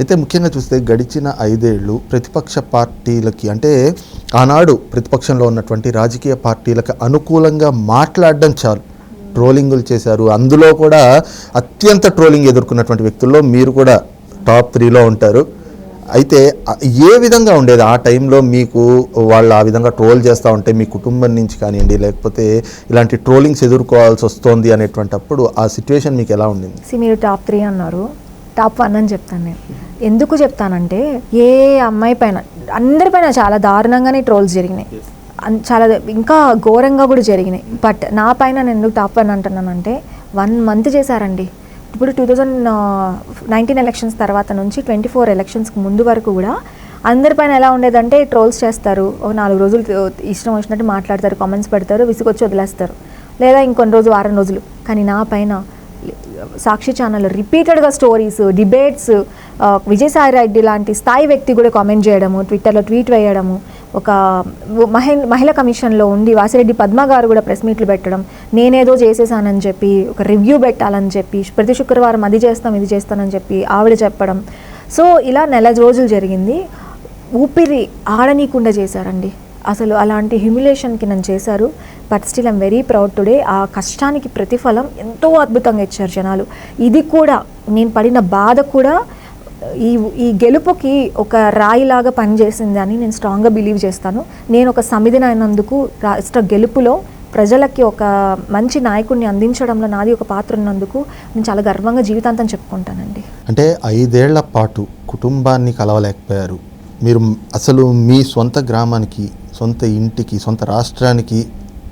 అయితే ముఖ్యంగా చూస్తే గడిచిన ఐదేళ్ళు ప్రతిపక్ష పార్టీలకి అంటే ఆనాడు ప్రతిపక్షంలో ఉన్నటువంటి రాజకీయ పార్టీలకు అనుకూలంగా మాట్లాడడం చాలు. ట్రోలింగులు చేశారు. అందులో కూడా అత్యంత ట్రోలింగ్ ఎదుర్కొన్నటువంటి వ్యక్తుల్లో మీరు కూడా టాప్ త్రీలో ఉంటారు. అయితే ఏ విధంగా ఉండేది? ఆ టైంలో మీకు వాళ్ళు ఆ విధంగా ట్రోల్ చేస్తూ ఉంటే మీ కుటుంబం నుంచి కానివ్వండి లేకపోతే ఇలాంటి ట్రోలింగ్స్ ఎదుర్కోవాల్సి వస్తోంది అనేటువంటి అప్పుడు ఆ సిచ్యువేషన్ మీకు ఎలా ఉండింది? మీరు టాప్ త్రీ అన్నారు. టాప్ వన్ అని చెప్తాను నేను. ఎందుకు చెప్తానంటే ఏ అమ్మాయి పైన అందరిపైన చాలా దారుణంగానే ట్రోల్స్ జరిగినాయి. చాలా ఇంకా ఘోరంగా కూడా జరిగినాయి. బట్ నా పైన నేను ఎందుకు టాప్ వన్ అంటున్నానంటే వన్ మంత్ చేశారండి. ఇప్పుడు టూ థౌజండ్ నైన్టీన్ ఎలక్షన్స్ తర్వాత నుంచి ట్వంటీ ఫోర్ ఎలక్షన్స్కి ముందు వరకు కూడా అందరిపైన ఎలా ఉండేదంటే ట్రోల్స్ చేస్తారు. ఒక నాలుగు రోజులు ఇష్టం వచ్చినట్టు మాట్లాడతారు కామెంట్స్ పెడతారు విసుగొచ్చి వదిలేస్తారు. లేదా ఇంకొన్ని రోజు వారం రోజులు. కానీ నా పైన సాక్షి ఛానల్ రిపీటెడ్గా స్టోరీస్ డిబేట్స్ విజయసాయి రెడ్డి లాంటి స్థాయి వ్యక్తి కూడా కామెంట్ చేయడము ట్విట్టర్లో ట్వీట్ వేయడము ఒక మహి మహిళా కమిషన్లో ఉండి వాసిరెడ్డి పద్మ గారు కూడా ప్రెస్ మీట్లు పెట్టడం నేనేదో చేసేసానని చెప్పి ఒక రివ్యూ పెట్టాలని చెప్పి ప్రతి శుక్రవారం అది చేస్తాం ఇది చేస్తానని చెప్పి ఆవిడ చెప్పడం. సో ఇలా నెల రోజులు జరిగింది. ఊపిరి ఆడనీయకుండా చేశారండి. అసలు అలాంటి హ్యూమిలేషన్కి నన్ను చేశారు. But still I'm very proud today ఆ కష్టానికి ప్రతిఫలం ఎంతో అద్భుతంగా ఇచ్చారు జనాలు. ఇది కూడా నేను పడిన బాధ కూడా ఈ ఈ గెలుపుకి ఒక రాయిలాగా పనిచేసింది అని నేను స్ట్రాంగ్గా బిలీవ్ చేస్తాను. నేను ఒక సమిధిని అయినందుకు రాష్ట్ర గెలుపులో ప్రజలకి ఒక మంచి నాయకుడిని అందించడంలో నాది ఒక పాత్ర ఉన్నందుకు నేను చాలా గర్వంగా జీవితాంతం చెప్పుకుంటానండి. అంటే ఐదేళ్ళ పాటు కుటుంబాన్ని కలవలేకపోయారు. మీరు అసలు మీ సొంత గ్రామానికి సొంత ఇంటికి సొంత రాష్ట్రానికి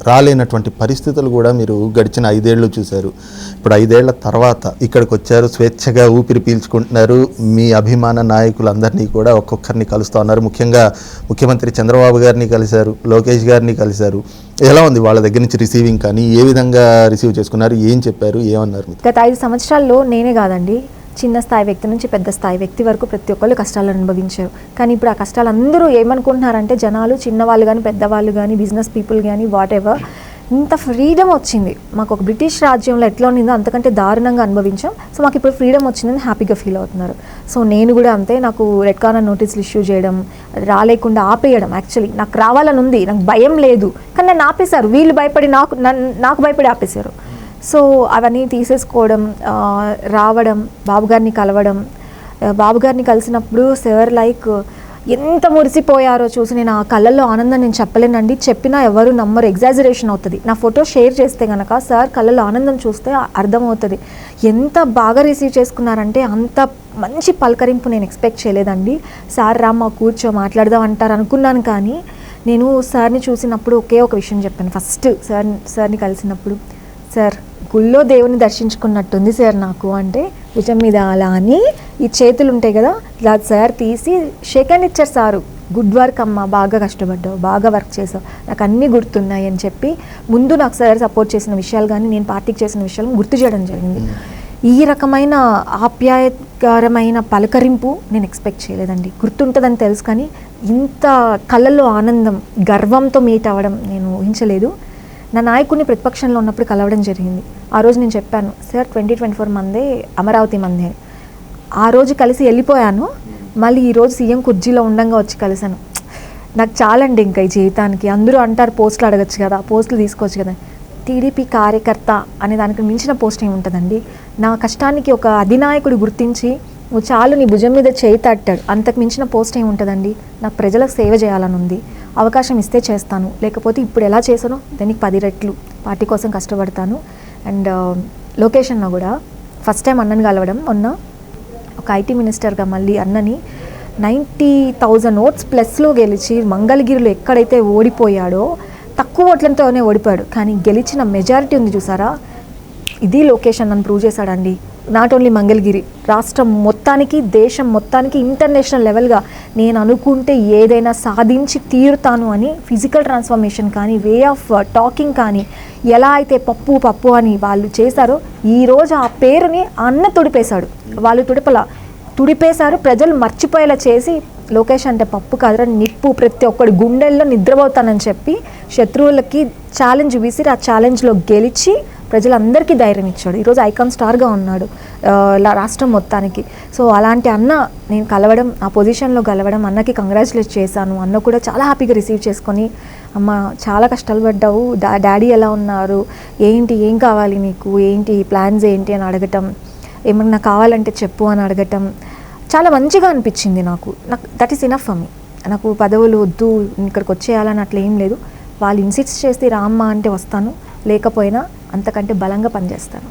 రాలేనటువంటి పరిస్థితులు కూడా మీరు గడిచిన ఐదేళ్ళు చూశారు. ఇప్పుడు ఐదేళ్ళ తర్వాత ఇక్కడికి వచ్చారు స్వేచ్ఛగా ఊపిరి పీల్చుకుంటున్నారు. మీ అభిమాన నాయకులందరినీ కూడా ఒక్కొక్కరిని కలుస్తూ ఉన్నారు. ముఖ్యంగా ముఖ్యమంత్రి చంద్రబాబు గారిని కలిశారు లోకేష్ గారిని కలిశారు. ఎలా ఉంది వాళ్ళ దగ్గర నుంచి రిసీవింగ్ కానీ ఏ విధంగా రిసీవ్ చేసుకున్నారు ఏం చెప్పారు ఏమన్నారు? గత ఐదు సంవత్సరాల్లో నేనే కాదండి. చిన్న స్థాయి వ్యక్తి నుంచి పెద్ద స్థాయి వ్యక్తి వరకు ప్రతి ఒక్కళ్ళు కష్టాలను అనుభవించారు. కానీ ఇప్పుడు ఆ కష్టాలు అందరూ ఏమనుకుంటున్నారంటే జనాలు చిన్నవాళ్ళు కానీ పెద్దవాళ్ళు కానీ బిజినెస్ పీపుల్ కానీ వాట్ ఎవర్ ఇంత ఫ్రీడమ్ వచ్చింది. మాకు ఒక బ్రిటిష్ రాజ్యంలో ఎట్లా ఉండిందో అంతకంటే దారుణంగా అనుభవించాం. సో మాకు ఇప్పుడు ఫ్రీడమ్ వచ్చిందని హ్యాపీగా ఫీల్ అవుతున్నారు. సో నేను కూడా అంతే నాకు రెడ్ కార్నర్ నోటీసులు ఇష్యూ చేయడం రాలేకుండా ఆపేయడం యాక్చువల్లీ నాకు రావాలని ఉంది. నాకు భయం లేదు. కానీ నన్ను ఆపేశారు. వీళ్ళు భయపడి నాకు నన్ను నాకు భయపడి ఆపేశారు. సో అవన్నీ తీసేసుకోవడం రావడం బాబుగారిని కలవడం బాబుగారిని కలిసినప్పుడు సార్ లైక్ ఎంత మురిసిపోయారో చూసి నేను ఆ కళ్ళల్లో ఆనందం నేను చెప్పలేనండి. చెప్పినా ఎవరు నమ్మరు. ఎగ్జాజరేషన్ అవుతుంది. నా ఫోటో షేర్ చేస్తే కనుక సార్ కళ్ళల్లో ఆనందం చూస్తే అర్థమవుతుంది. ఎంత బాగా రిసీవ్ చేసుకున్నారంటే అంత మంచి పలకరింపు నేను ఎక్స్పెక్ట్ చేయలేదండి. సార్ రా మా కూర్చో మాట్లాడదాం అంటారు అనుకున్నాను కానీ నేను సార్ని చూసినప్పుడు ఒకే ఒక విషయం చెప్పాను. ఫస్ట్ సార్ సార్ని కలిసినప్పుడు సార్ గుళ్ళో దేవుని దర్శించుకున్నట్టుంది సార్ నాకు. అంటే భుజం మీద అలా అని ఈ చేతులు ఉంటాయి కదా ఇలా సార్ తీసి షేక్ ఇచ్చారు సారు. గుడ్ వర్క్ అమ్మ బాగా కష్టపడ్డావు బాగా వర్క్ చేసావు నాకు అన్నీ గుర్తున్నాయి అని చెప్పి ముందు నాకు సార్ సపోర్ట్ చేసిన విషయాలు కానీ నేను పార్టీకి చేసిన విషయాలు గుర్తు చేయడం జరిగింది. ఈ రకమైన ఆప్యాయకరమైన పలకరింపు నేను ఎక్స్పెక్ట్ చేయలేదండి. గుర్తుంటుందని తెలుసు కానీ ఇంత కళ్ళల్లో ఆనందం గర్వంతో మీట్ అవ్వడం నేను ఊహించలేదు. నా నాయకుడిని ప్రతిపక్షంలో ఉన్నప్పుడు కలవడం జరిగింది. ఆ రోజు నేను చెప్పాను సార్ ట్వంటీ ట్వంటీ ఫోర్ మందే అమరావతి మందే. ఆ రోజు కలిసి వెళ్ళిపోయాను. మళ్ళీ ఈరోజు సీఎం కుర్జీలో ఉండంగా వచ్చి కలిశాను. నాకు చాలండి ఇంకా ఈ జీవితానికి. అందరూ అంటారు పోస్టులు అడగచ్చు కదా పోస్టులు తీసుకోవచ్చు కదా. టీడీపీ కార్యకర్త అనే దానికి మించిన పోస్ట్ ఏమి ఉంటుందండి నా కష్టానికి ఒక అధినాయకుడు గుర్తించి నువ్వు చాలు నీ భుజం మీద చేయి తట్టాడు. అంతకు మించిన పోస్ట్ ఏమి ఉంటుందండి నాకు ప్రజలకు సేవ చేయాలని ఉంది. అవకాశం ఇస్తే చేస్తాను. లేకపోతే ఇప్పుడు ఎలా చేశానో దానికి పది రెట్లు పార్టీ కోసం కష్టపడతాను. అండ్ లొకేషన్లో కూడా ఫస్ట్ టైం అన్నని కలవడం. మొన్న ఒక ఐటీ మినిస్టర్గా మళ్ళీ అన్నని నైంటీ థౌజండ్ ఓట్స్ ప్లస్లో గెలిచి మంగళగిరిలో ఎక్కడైతే ఓడిపోయాడో తక్కువ ఓట్లతోనే ఓడిపోయాడు. కానీ గెలిచిన మెజారిటీ ఉంది చూసారా? ఇది లొకేషన్ నన్ను ప్రూవ్ చేశాడండి. నాట్ ఓన్లీ మంగళగిరి రాష్ట్రం మొత్తానికి దేశం మొత్తానికి ఇంటర్నేషనల్ లెవెల్గా నేను అనుకుంటే ఏదైనా సాధించి తీరుతాను అని ఫిజికల్ ట్రాన్స్ఫర్మేషన్ కానీ వే ఆఫ్ టాకింగ్ కానీ ఎలా అయితే పప్పు పప్పు అని వాళ్ళు చేశారో ఈరోజు ఆ పేరుని అన్న తుడిపేశాడు. వాళ్ళు తుడిపల తుడిపేశారు ప్రజలు మర్చిపోయేలా చేసి లోకేష్ అంటే పప్పు కాదురా నిప్పు ప్రతి ఒక్కడి గుండెల్లో నిద్రపోతానని చెప్పి శత్రువులకి ఛాలెంజ్ విసిరి ఆ ఛాలెంజ్లో గెలిచి ప్రజలందరికీ ధైర్యం ఇచ్చాడు. ఈరోజు ఐకాన్ స్టార్గా ఉన్నాడు రాష్ట్రం మొత్తానికి. సో అలాంటి అన్న నేను కలవడం ఆ పొజిషన్లో కలవడం అన్నకి కంగ్రాచులేట్ చేశాను. అన్న కూడా చాలా హ్యాపీగా రిసీవ్ చేసుకొని అమ్మ చాలా కష్టాలు పడ్డావు. డా డాడీ ఎలా ఉన్నారు? ఏంటి? ఏం కావాలి నీకు? ఏంటి? ప్లాన్స్ ఏంటి? అని అడగటం ఏమన్నా కావాలంటే చెప్పు అని అడగటం చాలా మంచిగా అనిపించింది నాకు. నాకు that is enough for me నాకు పదవులు వద్దు ఇక్కడికి వచ్చేయాలని అట్లా ఏం లేదు. వాళ్ళు ఇన్సిట్స్ చేస్తే రామ్మా అంటే వస్తాను. లేకపోయినా అంతకంటే బలంగా పనిచేస్తాను.